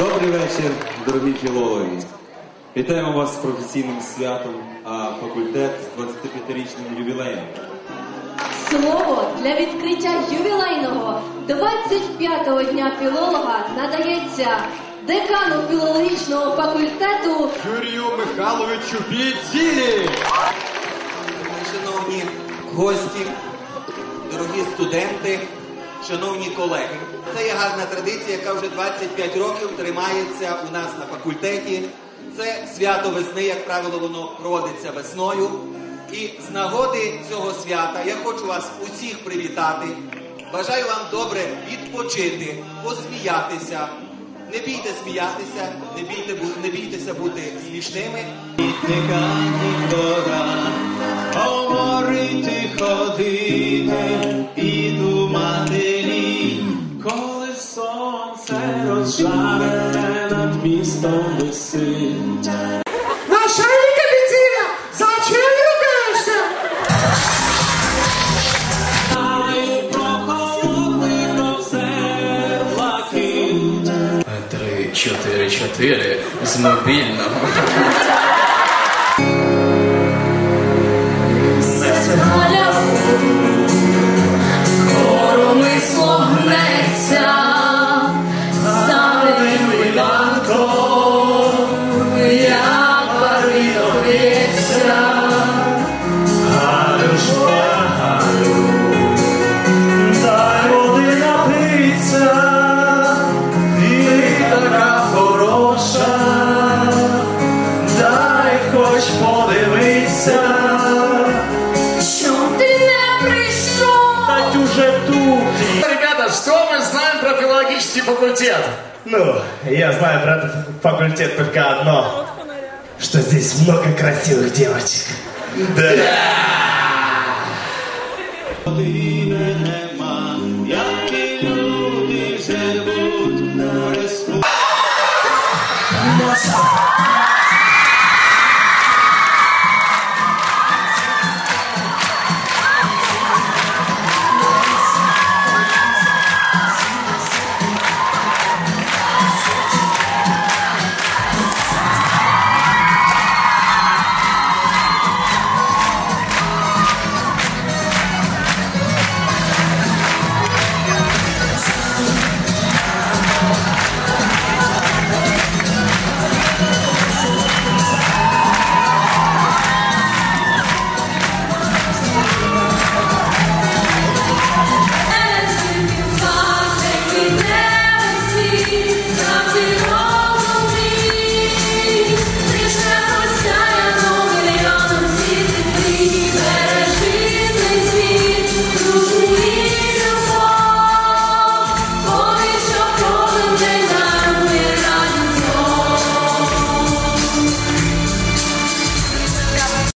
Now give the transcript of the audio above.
Добрий вечір, дорогі філологи. Вітаємо вас з професійним святом, а факультет з 25-річним ювілеєм. Слово для відкриття ювілейного 25-го дня філолога надається декану філологічного факультету Юрію Михайловичу Бідзілі! Шановні гості, дорогі студенти, шановні колеги, це є гарна традиція, яка вже 25 років тримається у нас на факультеті. Це свято весни, як правило, воно проводиться весною. І з нагоди цього свята я хочу вас усіх привітати. Бажаю вам добре відпочити, посміятися. Не бійте сміятися, не бійте, не бійтеся бути смішними. Говорити, ходити розжарене над містом висить. Начальника бензина, зачем рукаєшся? Знаю про холодний про. Три, чотири, чотири з мобільного. Про филологический факультет? Ну, я знаю про этот факультет только одно. Что здесь много красивых девочек. Да. Води